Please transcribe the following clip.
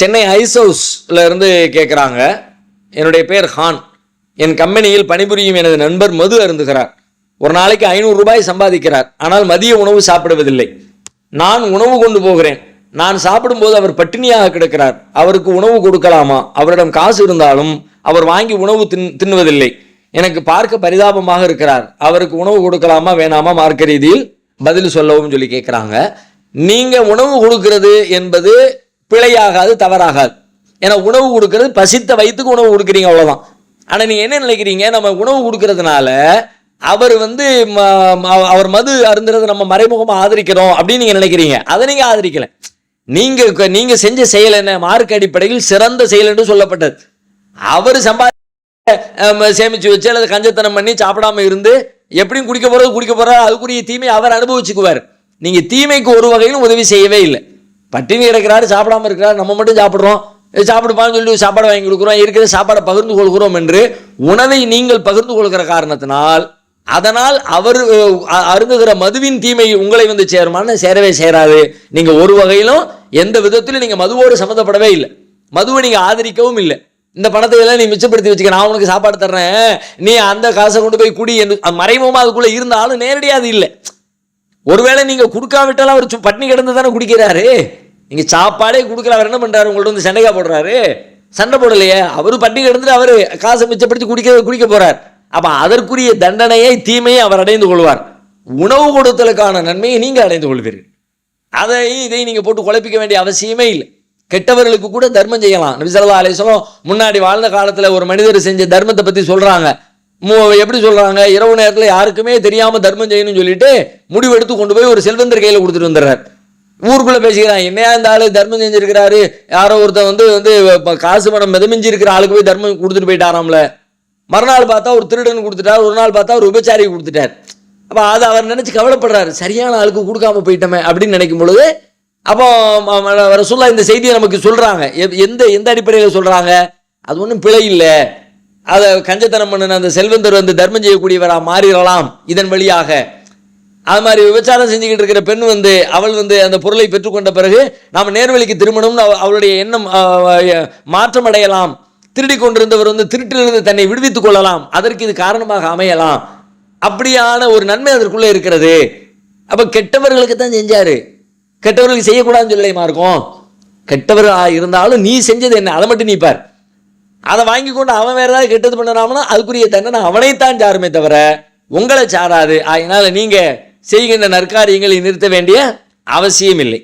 Chennai ice ஹவுஸில் இருந்து கேட்குறாங்க என்னுடைய பேர் ஹான். என் கம்பெனியில் பணிபுரியும் எனது நண்பர் மது அருந்துகிறார். ஒரு நாளைக்கு ஐநூறு ரூபாய் சம்பாதிக்கிறார். ஆனால் மதிய உணவு சாப்பிடுவதில்லை. நான் உணவு கொண்டு போகிறேன். நான் சாப்பிடும்போது அவர் பட்டினியாக கிடக்கிறார். அவருக்கு உணவு கொடுக்கலாமா? அவரிடம் காசு இருந்தாலும் அவர் வாங்கி உணவு தின் தின்னுவதில்லை. எனக்கு பார்க்க பரிதாபமாக இருக்கிறார். அவருக்கு உணவு கொடுக்கலாமா வேணாமா மார்க்க ரீதியில் பதில் சொல்லவும் சொல்லி கேட்குறாங்க நீங்கள் உணவு கொடுக்கிறது என்பது பிழையாகாது தவறாகாது. ஏன்னா உணவு கொடுக்கறது பசித்த வயிற்றுக்கு உணவு கொடுக்குறீங்க அவ்வளோதான் ஆனால் நீங்கள் என்ன நினைக்கிறீங்க? நம்ம உணவு கொடுக்கறதுனால அவர் வந்து ம- அவர் மது அருந்துறதை நம்ம மறைமுகமாக ஆதரிக்கிறோம் அப்படின்னு நீங்கள் நினைக்கிறீங்க. அதை நீங்கள் ஆதரிக்கலை. நீங்கள் க- செஞ்ச செயல் என்ன? மார்க் அடிப்படையில் சிறந்த செயல் என்று சொல்லப்பட்டது. அவர் சம்பாதி சேமித்து சேமிச்சு வச்சு அல்லது கஞ்சத்தனம் பண்ணி சாப்பிடாம இருந்து எப்படியும் குடிக்க போகிறது குடிக்க போறாரு அதுக்குரிய தீமை அவர் அனுபவிச்சுக்குவார். நீங்கள் தீமைக்கு ஒரு வகையிலும் உதவி செய்யவே இல்லை. பட்டினி கிடக்கிறாரு சாப்பிடாம இருக்கிறாரு நம்ம மட்டும் சாப்பிட்றோம். சாப்பிடுப்பான்னு சொல்லி சாப்பாடு வாங்கி கொடுக்குறோம். இருக்கிற சாப்பாடை பகிர்ந்து கொள்கிறோம் என்று உணவை நீங்கள் பகிர்ந்து கொள்கிற காரணத்தினால் அதனால் அவர் அருந்துகிற மதுவின் தீமை உங்களை வந்து சேருமான்னு சேரவே சேராது. நீங்க ஒரு வகையிலும் எந்த விதத்திலும் நீங்க மதுவோடு சம்மந்தப்படவே இல்லை. மதுவை நீங்க ஆதரிக்கவும் இல்லை. இந்த பணத்தை எல்லாம் நீ மிச்சப்படுத்தி வச்சுக்க நான் உனக்கு சாப்பாடு தர்றேன். நீ அந்த காசை கொண்டு போய் குடி என்று மறைமுகமாக அதுக்குள்ளே இருந்தாலும் நேரடியாக அது இல்லை. ஒருவேளை நீங்கள் கொடுக்காவிட்டாலும் அவர் பட்னி கிடந்து தானே குடிக்கிறாரு? நீங்கள் சாப்பாடே கொடுக்கல அவர் என்ன பண்ணுறாரு உங்கள்ட்ட வந்து சண்டைக்கா போடுறாரு? சண்டை போடலையே? அவரு பட்னி கிடந்துட்டு அவர் காசை மிச்சப்படுத்தி குடிக்க குடிக்க போகிறார் அப்போ அதற்குரிய தண்டனையை தீமையை அவர் அடைந்து கொள்வார். உணவு கொடுத்தலுக்கான நன்மையை நீங்கள் அடைந்து கொள்வீர்கள். அதை இதை நீங்கள் போட்டு குழப்பிக்க வேண்டிய அவசியமே இல்லை. கெட்டவர்களுக்கு கூட தர்மம் செய்யலாம். நபி ஸல்லல்லாஹு முன்னாடி வாழ்ந்த காலத்தில் ஒரு மனிதர் செஞ்ச தர்மத்தை பற்றி சொல்கிறாங்க எப்படி சொல்றாங்க? இரவு நேரத்தில் யாருக்குமே தெரியாம தர்மம் செய்யணும்னு சொல்லிட்டு முடிவெடுத்து கொண்டு போய் ஒரு செல்வந்தர் கையில கொடுத்துட்டு வந்துடுறாரு. ஊருக்குள்ள பேசிக்கிறான். என்னையா இந்த ஆள் தர்மம் செஞ்சிருக்கிறாரு? யாரோ ஒருத்தர் வந்து வந்து காசு பணம் மிதமிஞ்சி இருக்கிற ஆளுக்கு போய் தர்மம் கொடுத்துட்டு போயிட்டாராம்ல. மறுநாள் பார்த்தா ஒரு திருடன் கொடுத்துட்டார். ஒரு நாள் பார்த்தா ஒரு உபச்சாரி கொடுத்துட்டார். அப்போ அதை அவர் நினைச்சு கவலைப்படுறாரு. சரியான ஆளுக்கு கொடுக்காம போயிட்டோமே அப்படின்னு நினைக்கும் பொழுது அப்போ ம- இந்த செய்தியை நமக்கு சொல்றாங்க. எந்த எந்த அடிப்படையில் சொல்றாங்க? அது ஒன்றும் பிழை இல்லை. அதை கஞ்சத்தனம் பண்ணின அந்த செல்வந்தர் வந்து தர்மம் செய்யக்கூடியவராக மாறிடலாம் இதன் வழியாக. அது மாதிரி விபச்சாரம் செஞ்சுக்கிட்டு இருக்கிற பெண் வந்து அவள் வந்து அந்த பொருளை பெற்றுக்கொண்ட பிறகு நாம் நேர்வழிக்கு திருமணம்னு அவ- அவளுடைய எண்ணம் மாற்றம் அடையலாம். திருடி கொண்டிருந்தவர் வந்து திருட்டிலிருந்து தன்னை விடுவித்துக் கொள்ளலாம். அதற்கு இது காரணமாக அமையலாம். அப்படியான ஒரு நன்மை அதற்குள்ளே இருக்கிறது. அப்போ கெட்டவர்களுக்கு தான் செஞ்சாரு. கெட்டவர்களுக்கு செய்யக்கூடாதுன்னு சொல்லலையுமா இருக்கும். கெட்டவர் இருந்தாலும் நீ செஞ்சது என்ன? அதை மட்டும் நீ பார். அதை வாங்கி கொண்டு அவன் வேற ஏதாவது கெட்டது பண்ணனாமனா அதுக்குரிய தண்டனை அவனைத்தான் சாருமே தவிர உங்களை சாராது. அதனால நீங்கள் செய்கின்ற நற்காரியங்களை நிறுத்த வேண்டிய அவசியம் இல்லை